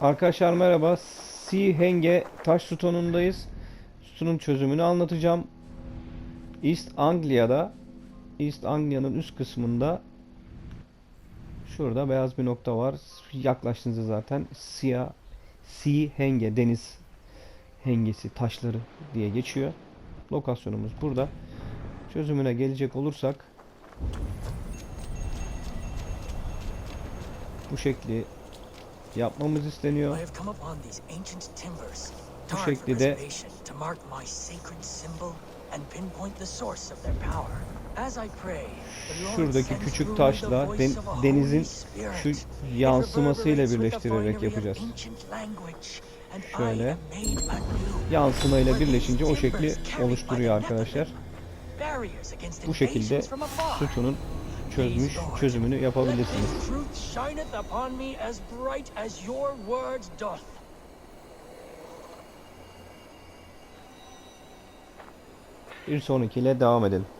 Arkadaşlar merhaba. Sea Henge taş sütunundayız. Sütunun çözümünü anlatacağım. East Anglia'da East Anglia'nın üst kısmında şurada beyaz bir nokta var. Yaklaştığınızda zaten Sea Sea Henge deniz hengesi taşları diye geçiyor. Lokasyonumuz burada. Çözümüne gelecek olursak bu şekli yapmamız isteniyor. Bu şekilde- Şuradaki küçük taşla den- denizin şu yansımasıyla birleştirerek yapacağız. Şöyle. Yansımayla birleşince o şekli oluşturuyor arkadaşlar. Bu şekilde sütunun çözmüş çözümünü yapabilirsiniz. Bir sonrakiyle devam edelim.